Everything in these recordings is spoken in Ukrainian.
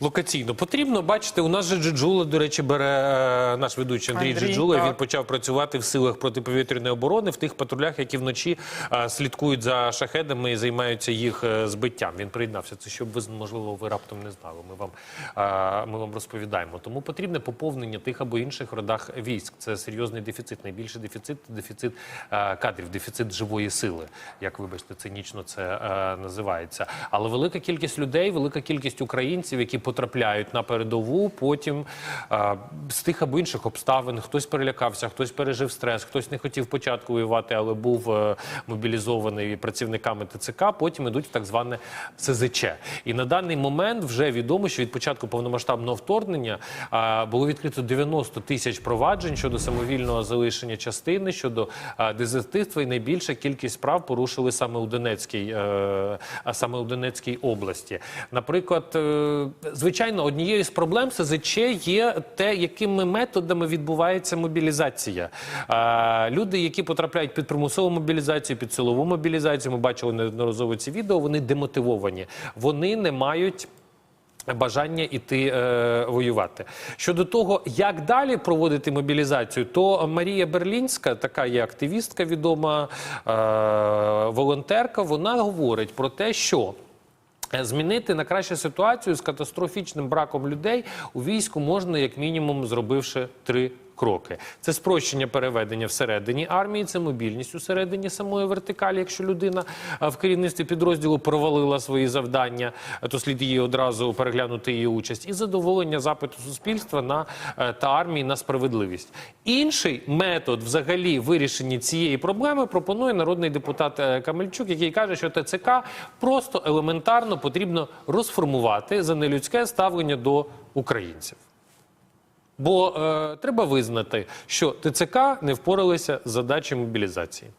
Локаційно потрібно бачите, у нас же Джиджула, до речі, бере е, наш ведучий Андрій, Андрій, Джиджула. так. Він почав працювати в силах протиповітряної оборони в тих патрулях, які вночі е, слідкують за шахедами і займаються їх е, збиттям. Він приєднався. Це щоб ви можливо ви раптом не знали. Ми вам ми вам розповідаємо. Тому потрібне поповнення тих або інших родах військ. Це серйозний дефіцит. Найбільший дефіцит дефіцит кадрів, дефіцит живої сили. Як вибачте, цинічно це називається. Але велика кількість людей, велика кількість українців, які потрапляють на передову, потім е, з тих або інших обставин хтось перелякався, хтось пережив стрес, хтось не хотів початку воювати, але був е, мобілізований працівниками ТЦК. Потім ідуть в так зване СЗЧ. І на даний момент вже відомо, що від початку повномасштабного вторгнення е, було відкрито 90 тисяч проваджень щодо самовільного залишення частини, щодо е, дезертирства, і найбільша кількість справ порушили саме у Донецькій, е, а саме у Донецькій області. Наприклад, е, звичайно, однією з проблем СЗЧ є те, якими методами відбувається мобілізація. Е, Люди, які потрапляють під примусову мобілізацію, під силову мобілізацію, ми бачили неодноразово ці відео. Вони демотивовані, вони не мають. Бажання іти е, воювати щодо того, як далі проводити мобілізацію, то Марія Берлінська, така є активістка, відома е, волонтерка. Вона говорить про те, що Змінити на краще ситуацію з катастрофічним браком людей у війську можна, як мінімум, зробивши три кроки. Це спрощення переведення всередині армії, це мобільність усередині самої вертикалі. Якщо людина е, в керівництві підрозділу провалила свої завдання, е, то слід її одразу переглянути її участь і задоволення запиту суспільства на е, та армії на справедливість. Інший метод, взагалі, вирішення цієї проблеми пропонує народний депутат Камельчук, який каже, що ТЦК просто елементарно потрібно розформувати за нелюдське ставлення до українців. Бо е, треба визнати, що ТЦК не впоралися з задачі мобілізації.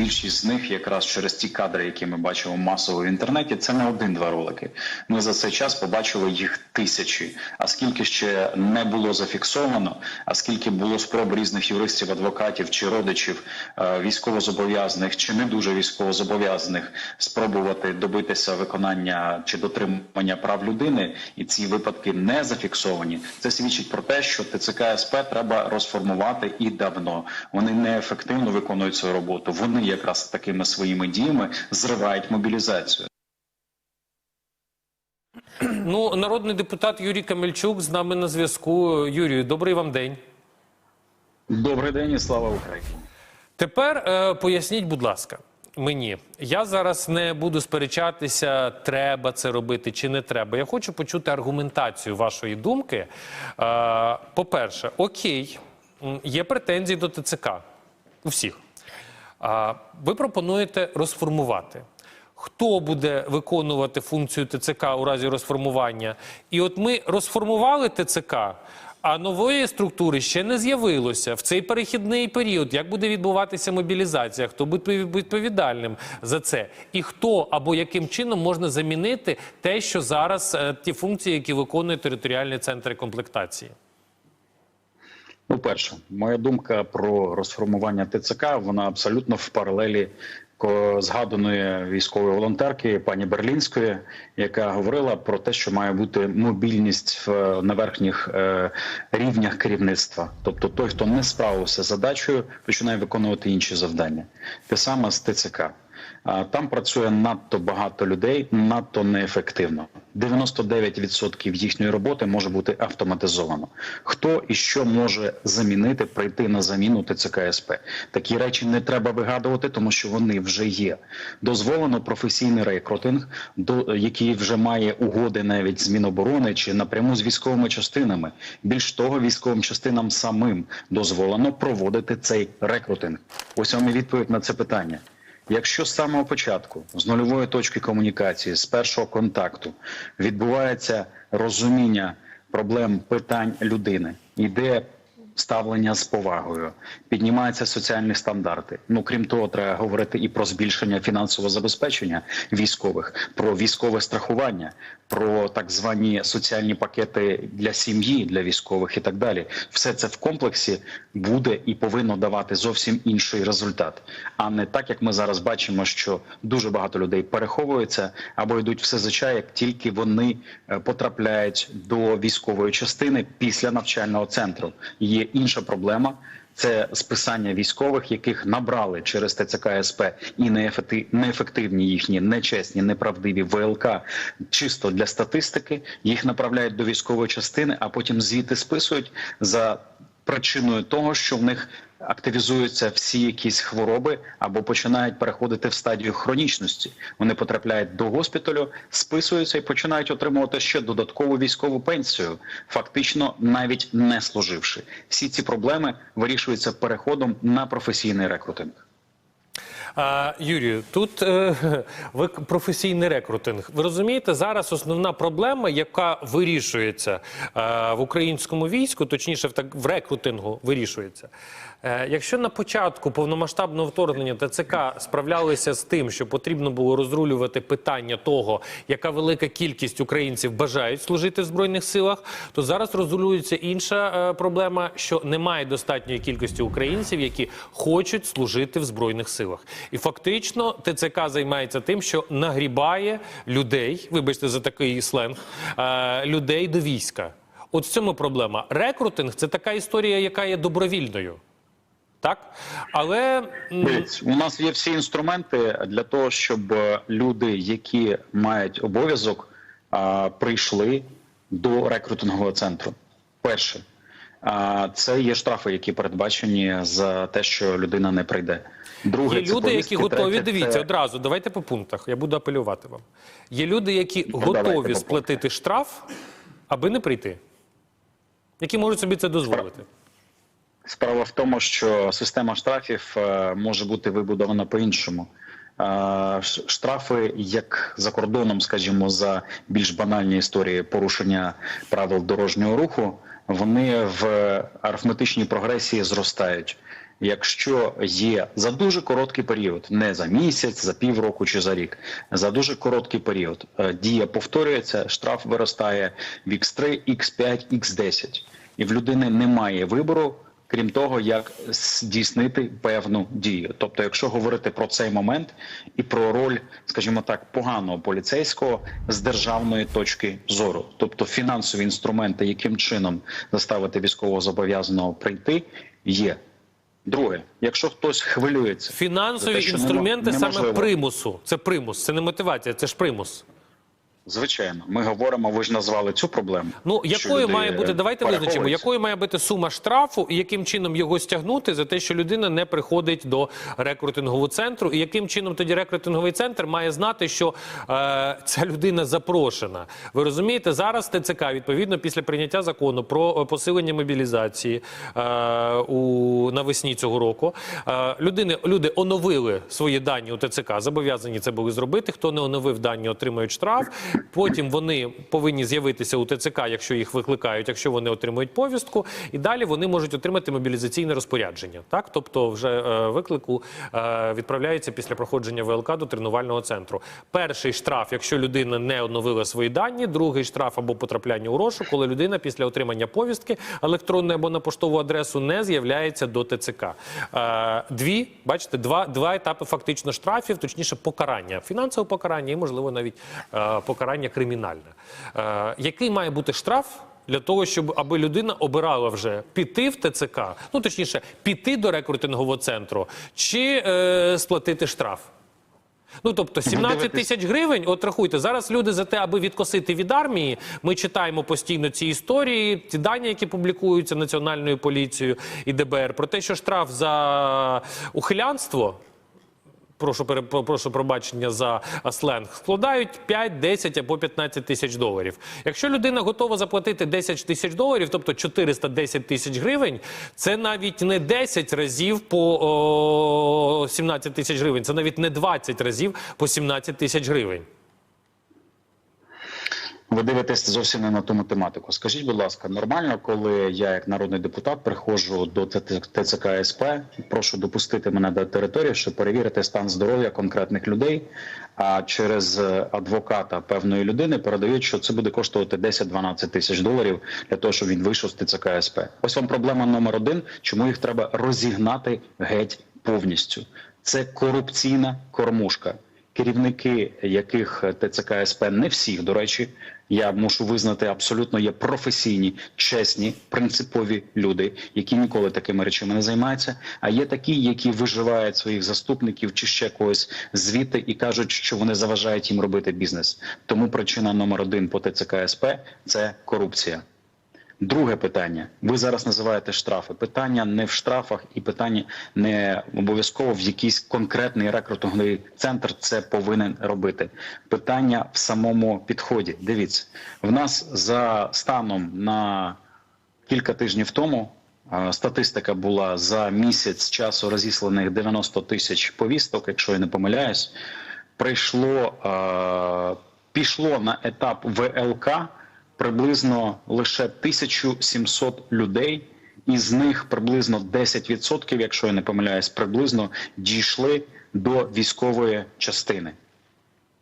Більшість з них якраз через ті кадри, які ми бачимо масово в інтернеті, це не один-два ролики. Ми за цей час побачили їх тисячі. А скільки ще не було зафіксовано, а скільки було спроб різних юристів, адвокатів чи родичів е, військовозобов'язаних чи не дуже військовозобов'язаних спробувати добитися виконання чи дотримання прав людини, і ці випадки не зафіксовані. Це свідчить про те, що ТЦК СП треба розформувати і давно. Вони неефективно виконують свою роботу. Вони якраз такими своїми діями зривають мобілізацію. Ну, народний депутат Юрій Камельчук з нами на зв'язку. Юрію, добрий вам день. Добрий день і слава Україні. Тепер е, поясніть, будь ласка, мені. Я зараз не буду сперечатися, треба це робити чи не треба. Я хочу почути аргументацію вашої думки. Е, по-перше, окей, є претензії до ТЦК у всіх. Ви пропонуєте розформувати. Хто буде виконувати функцію ТЦК у разі розформування? І от ми розформували ТЦК, а нової структури ще не з'явилося в цей перехідний період. Як буде відбуватися мобілізація? Хто буде відповідальним за це? І хто або яким чином можна замінити те, що зараз е, ті функції, які виконує територіальні центри комплектації? Ну, перше, моя думка про розформування ТЦК вона абсолютно в паралелі згаданої військової волонтерки пані Берлінської, яка говорила про те, що має бути мобільність в на верхніх е, рівнях керівництва. Тобто, той, хто не справився з задачею, починає виконувати інші завдання. Те саме з ТЦК. Там працює надто багато людей, надто неефективно. 99% їхньої роботи може бути автоматизовано. Хто і що може замінити, прийти на заміну ТЦК СП? Такі речі не треба вигадувати, тому що вони вже є. Дозволено професійний рекрутинг, до який вже має угоди навіть з Міноборони чи напряму з військовими частинами. Більш того, військовим частинам самим дозволено проводити цей рекрутинг. Ось вам і відповідь на це питання. Якщо з самого початку, з нульової точки комунікації, з першого контакту відбувається розуміння проблем питань людини, йде ставлення з повагою, піднімаються соціальні стандарти. Ну крім того, треба говорити і про збільшення фінансового забезпечення військових, про військове страхування, про так звані соціальні пакети для сім'ї, для військових і так далі. Все це в комплексі буде і повинно давати зовсім інший результат, а не так, як ми зараз бачимо, що дуже багато людей переховуються або йдуть все ЗЧА, як тільки вони е, потрапляють до військової частини після навчального центру. Є інша проблема. Це списання військових, яких набрали через ТЦК СП і неефекти- неефективні їхні нечесні, неправдиві ВЛК чисто для статистики. Їх направляють до військової частини, а потім звідти списують за причиною того, що в них активізуються всі якісь хвороби або починають переходити в стадію хронічності. Вони потрапляють до госпіталю, списуються і починають отримувати ще додаткову військову пенсію, фактично навіть не служивши. Всі ці проблеми вирішуються переходом на професійний рекрутинг. А, Юрію, тут е, ви професійний рекрутинг. Ви розумієте, зараз основна проблема, яка вирішується е, в українському війську, точніше, в так в рекрутингу вирішується. Е, якщо на початку повномасштабного вторгнення ТЦК справлялися з тим, що потрібно було розрулювати питання того, яка велика кількість українців бажають служити в збройних силах, то зараз розрулюється інша е, проблема, що немає достатньої кількості українців, які хочуть служити в збройних силах. І фактично ТЦК займається тим, що нагрібає людей, вибачте за такий сленг, е, людей до війська. От в цьому проблема. Рекрутинг це така історія, яка є добровільною. Так? Але у нас є всі інструменти для того, щоб е, люди, які мають обов'язок, прийшли до рекрутингового центру. Перше, це є штрафи, які передбачені за те, що людина не прийде. Друге, є люди, які готові. Третє, Дивіться це- одразу. Давайте по пунктах. Я буду апелювати вам. Є люди, які Ну, готові сплатити штраф, аби не прийти. Які можуть собі це дозволити. Справа в тому, що система штрафів е, може бути вибудована по-іншому. Е, Штрафи, як за кордоном, скажімо, за більш банальні історії порушення правил дорожнього руху, вони в арифметичній прогресії зростають. Якщо є за дуже короткий період, не за місяць, за півроку чи за рік, за дуже короткий період е, дія повторюється, штраф виростає в X3, X5, X10. І в людини немає вибору, крім того, як здійснити певну дію. Тобто, якщо говорити про цей момент і про роль, скажімо так, поганого поліцейського з державної точки зору, тобто фінансові інструменти, яким чином заставити військового зобов'язаного прийти, є. Друге, якщо хтось хвилюється, Фінансові те, інструменти інструменти саме примусу. Це примус, це не мотивація, це ж примус. Звичайно, ми говоримо, ви ж назвали цю проблему. Ну, якою має бути, давайте визначимо, якою має бути сума штрафу і яким чином його стягнути за те, що людина не приходить до рекрутингового центру, і яким чином тоді рекрутинговий центр має знати, що е, ця людина запрошена. Ви розумієте, зараз ТЦК, відповідно, після прийняття закону про е, посилення мобілізації е, у навесні цього року, е, людини, люди оновили свої дані у ТЦК, зобов'язані це були зробити. Хто не оновив дані, отримують штраф. Потім вони повинні з'явитися у ТЦК, якщо їх викликають, якщо вони отримують повістку, і далі вони можуть отримати мобілізаційне розпорядження. Так, тобто, вже е, виклику е, відправляється після проходження ВЛК до тренувального центру. Перший штраф, якщо людина не оновила свої дані, другий штраф або потрапляння у розшук, коли людина після отримання повістки електронної або на поштову адресу не з'являється до ТЦК. Е, Дві, бачите, два, два етапи фактично штрафів, точніше покарання, фінансове покарання і, можливо, навіть е, покарання кримінальне. Е, Який має бути штраф? Для того щоб аби людина обирала вже піти в ТЦК, ну точніше, піти до рекрутингового центру чи е, сплатити штраф. Ну тобто 17 тисяч гривень. От рахуйте, зараз люди за те, аби відкосити від армії. Ми читаємо постійно ці історії, ті дані, які публікуються Національною поліцією і ДБР, про те, що штраф за ухилянство. Прошу прошу пробачення за сленг, складають 5, 10 або 15 тисяч доларів. Якщо людина готова заплатити 10 тисяч доларів, тобто 410 тисяч гривень, це навіть не 10 разів по о, 17 тисяч гривень, це навіть не 20 разів по 17 тисяч гривень. Ви дивитесь зовсім не на ту математику. Скажіть, будь ласка, нормально, коли я, як народний депутат, приходжу до ТЦК СП, прошу допустити мене до території, щоб перевірити стан здоров'я конкретних людей. А через е, адвоката певної людини передають, що це буде коштувати 10-12 тисяч доларів для того, щоб він вийшов з ТЦК СП. Ось вам проблема номер один, чому їх треба розігнати геть повністю. Це корупційна кормушка керівники яких ТЦК СП, не всіх, до речі, я мушу визнати, абсолютно є професійні, чесні, принципові люди, які ніколи такими речами не займаються. А є такі, які виживають своїх заступників чи ще когось звідти і кажуть, що вони заважають їм робити бізнес. Тому причина номер один по ТЦК СП – це корупція. Друге питання. Ви зараз називаєте штрафи. Питання не в штрафах, і питання не обов'язково в якийсь конкретний рекрутинговий центр це повинен робити. Питання в самому підході. Дивіться, в нас за станом на кілька тижнів тому. Статистика була за місяць часу розісланих 90 тисяч повісток, якщо я не помиляюсь. Прийшло пішло на етап ВЛК приблизно лише 1700 людей, із них приблизно 10%, якщо я не помиляюсь, приблизно дійшли до військової частини.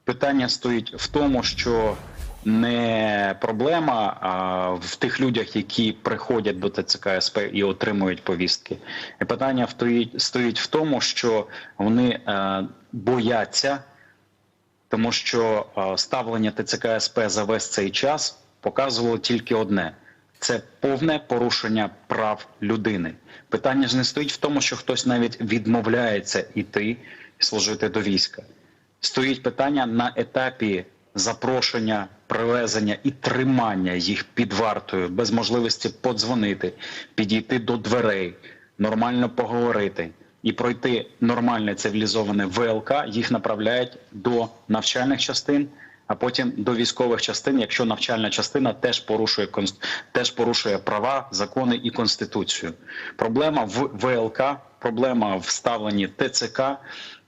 Питання стоїть в тому, що не проблема а, в тих людях, які приходять до ТЦК СП і отримують повістки. Питання стоїть, в тому, що вони е, бояться, тому що е, ставлення ТЦК СП за весь цей час показувало тільки одне: це повне порушення прав людини. Питання ж не стоїть в тому, що хтось навіть відмовляється йти і служити до війська. Стоїть питання на етапі запрошення, привезення і тримання їх під вартою, без можливості подзвонити, підійти до дверей, нормально поговорити і пройти нормальне цивілізоване ВЛК. Їх направляють до навчальних частин. А потім до військових частин, якщо навчальна частина теж порушує теж порушує права, закони і конституцію. Проблема в ВЛК, проблема в ставленні ТЦК,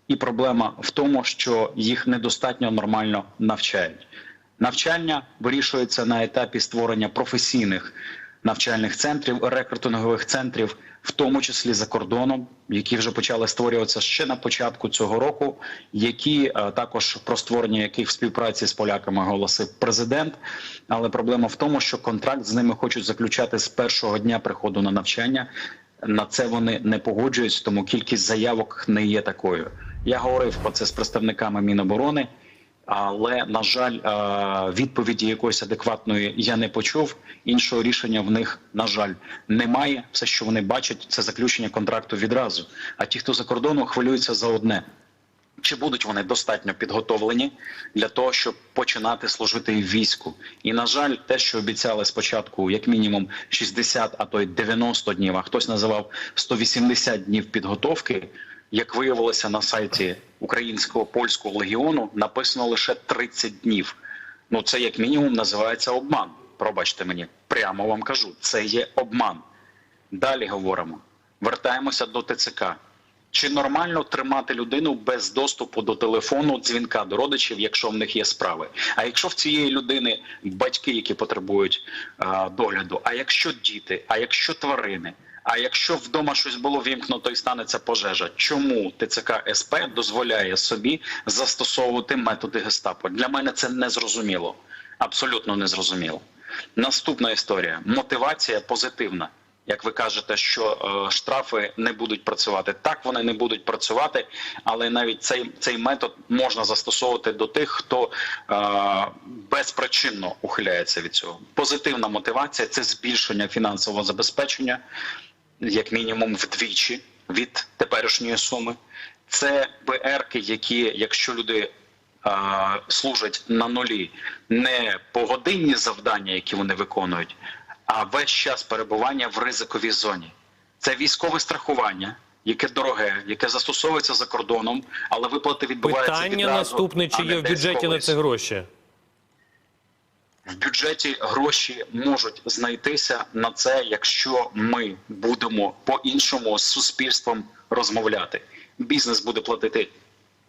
і проблема в тому, що їх недостатньо нормально навчають. Навчання вирішується на етапі створення професійних навчальних центрів, рекрутингових центрів, в тому числі за кордоном, які вже почали створюватися ще на початку цього року, які е, також про створення яких в співпраці з поляками оголосив президент. Але проблема в тому, що контракт з ними хочуть заключати з першого дня приходу на навчання. На це вони не погоджуються, тому кількість заявок не є такою. Я говорив про це з представниками Міноборони. Але на жаль, е, відповіді якоїсь адекватної я не почув. Іншого рішення в них на жаль немає. Все, що вони бачать, це заключення контракту відразу. А ті, хто за кордоном, хвилюються за одне: чи будуть вони достатньо підготовлені для того, щоб починати служити в війську? І на жаль, те, що обіцяли спочатку, як мінімум 60, а то й 90 днів, а хтось називав 180 днів підготовки. Як виявилося на сайті українського польського легіону, написано лише 30 днів. Ну це як мінімум називається обман. Пробачте мені, прямо вам кажу, це є обман. Далі говоримо. Вертаємося до ТЦК. Чи нормально тримати людину без доступу до телефону, дзвінка до родичів, якщо в них є справи? А якщо в цієї людини батьки, які потребують а, догляду, а якщо діти, а якщо тварини? А якщо вдома щось було вімкнуто і станеться пожежа, чому ТЦК СП дозволяє собі застосовувати методи гестапо? Для мене це незрозуміло, абсолютно незрозуміло. Наступна історія: мотивація позитивна. Як ви кажете, що е, штрафи не будуть працювати, так вони не будуть працювати, але навіть цей цей метод можна застосовувати до тих, хто е, безпричинно ухиляється від цього. Позитивна мотивація це збільшення фінансового забезпечення, як мінімум вдвічі від теперішньої суми. Це БРки, які, якщо люди е, служать на нулі, не погодинні завдання, які вони виконують, а весь час перебування в ризиковій зоні. Це військове страхування, яке дороге, яке застосовується за кордоном, але виплати відбуваються Питання відразу, наступне: чи а є в бюджеті на це гроші? В бюджеті гроші можуть знайтися на це, якщо ми будемо по-іншому з суспільством розмовляти. Бізнес буде платити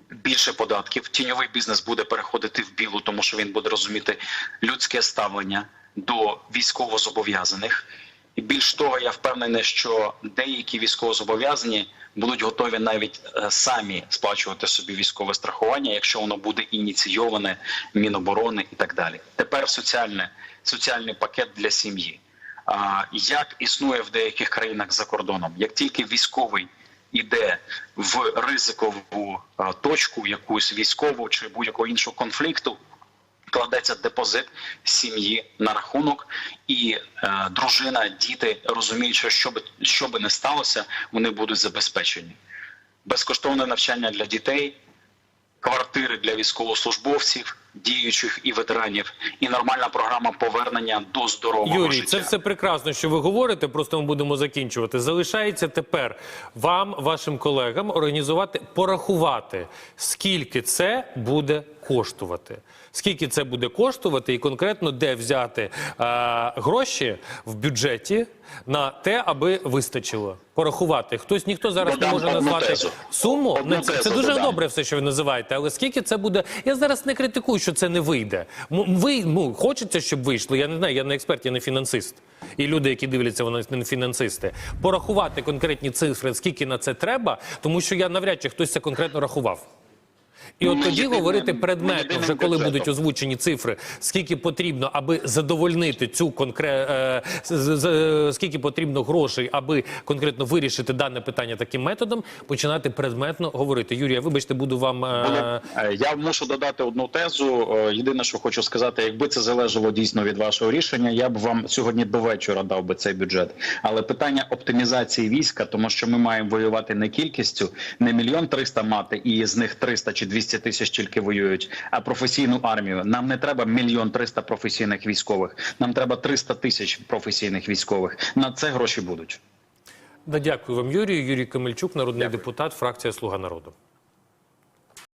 більше податків. Тіньовий бізнес буде переходити в білу, тому що він буде розуміти людське ставлення до військовозобов'язаних. І більш того, я впевнений, що деякі військовозобов'язані будуть готові навіть е, самі сплачувати собі військове страхування, якщо воно буде ініційоване Міноборони і так далі. Тепер соціальне соціальний пакет для сім'ї. А як існує в деяких країнах за кордоном, як тільки військовий іде в ризикову точку, якусь військову чи будь-якого іншого конфлікту, кладеться депозит сім'ї на рахунок, і е, дружина, діти розуміють, що що би, що би не сталося, вони будуть забезпечені. Безкоштовне навчання для дітей, квартири для військовослужбовців, діючих і ветеранів, і нормальна програма повернення до здорового Юрій, життя. це все прекрасно, що ви говорите. Просто ми будемо закінчувати. Залишається тепер вам, вашим колегам, організувати, порахувати, скільки це буде коштувати. Скільки це буде коштувати, і конкретно де взяти е, гроші в бюджеті на те, аби вистачило. Порахувати. Хтось ніхто зараз Додам не може одну назвати тезу. суму. Одну це, це тезу дуже додам. добре все, що ви називаєте, але скільки це буде. Я зараз не критикую, що це не вийде. М- Ви ну хочеться, щоб вийшло. Я не знаю, я не експерт, я не фінансист. І люди, які дивляться, вони не фінансисти. Порахувати конкретні цифри, скільки на це треба, тому що я навряд чи хтось це конкретно рахував. І Ну, от тоді говорити предметно, вже коли будуть озвучені цифри, скільки потрібно, аби задовольнити цю конкре... е, скільки потрібно грошей, аби конкретно вирішити дане питання таким методом, починати предметно говорити. Юрія, вибачте, буду вам е, Е, Я мушу додати одну тезу. Єдине, що хочу сказати, якби це залежало дійсно від вашого рішення, я б вам сьогодні до вечора дав би цей бюджет. Але питання оптимізації війська, тому що ми маємо воювати не кількістю, не мільйон триста мати, і з них 300 чи 200 тисяч тільки воюють, а професійну армію. Нам не треба мільйон триста професійних військових. Нам треба 300 тисяч професійних військових. На це гроші будуть. да, дякую вам, Юрію. Юрій Камельчук, народний депутат, фракція Слуга народу.